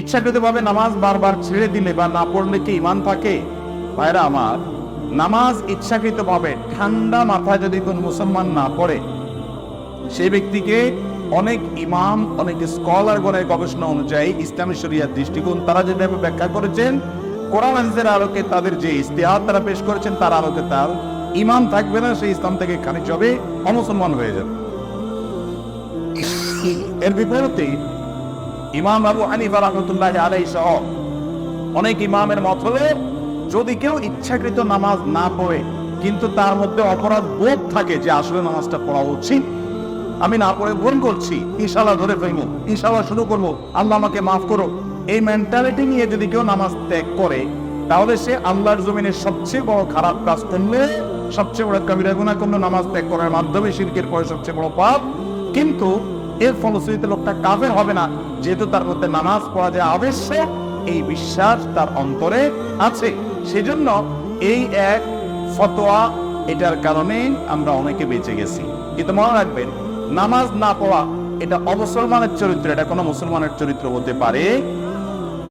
ইচ্ছাকৃতভাবে নামাজ বারবার ছেড়ে দিলে বা না পড়লে কি ইমান থাকে? ভাইরা আমার, নামাজ ইচ্ছাকৃতভাবে ঠান্ডা মাথায় যদি কোন মুসলমান না পড়ে, সেই ব্যক্তিকে অনেক ইমাম, অনেক স্কলারগণের গবেষণা অনুযায়ী ইসলামী শরিয়ার দৃষ্টিকোণ, তারা যেভাবে ব্যাখ্যা করেছেন, কোরআন হাদিসের আলোকে তাদের যে ইস্তেহার তারা পেশ করেছেন, তার আলোকে তার ইমান থাকবে না, সেই ইসলাম থেকে খানিজ হবে, অমুসলমান হয়ে যাবে। এর বিপরীতে ইমাম আবু হানিফা রহমতুল্লাহ আলাই সহ অনেক ইমামের মত হলে যদি কেউ ইচ্ছাকৃত নামাজ না পড়ে, কিন্তু তার মধ্যে অপরাধ বোধ থাকে যে আসলে নামাজটা পড়া উচিত, আমি না পড়ে ভুল করছি ইনশাল্লাহ ধরে ফেলব ইনশাল্লাহ শুরু করব, আল্লাহ আমাকে মাফ করো। এই মেন্টালিটি নিয়ে যদি কেউ নামাজ ত্যাগ করে, তাহলে সে আল্লাহর জমিনের সবচেয়ে বড় খারাপ কাজ করলে, সবচেয়ে বড় কবিরা গুণা করল নামাজ ত্যাগ করার মাধ্যমে শিরকের পরে সবচেয়ে বড় পাপ। কিন্তু এর ফলশ্রুতিতে লোকটা কাফের হবে না। যেহেতু তার মধ্যে নামাজ পড়া যায় আবশ্যক এই বিশ্বাস তার অন্তরে আছে। সেজন্য এই এক ফতোয়া এটার কারণে আমরা অনেকে বেঁচে গেছি। কিন্তু মনে রাখবেন, নামাজ না পড়া এটা অমুসলমানের চরিত্র, এটা কোনো মুসলমানের চরিত্র হতে পারে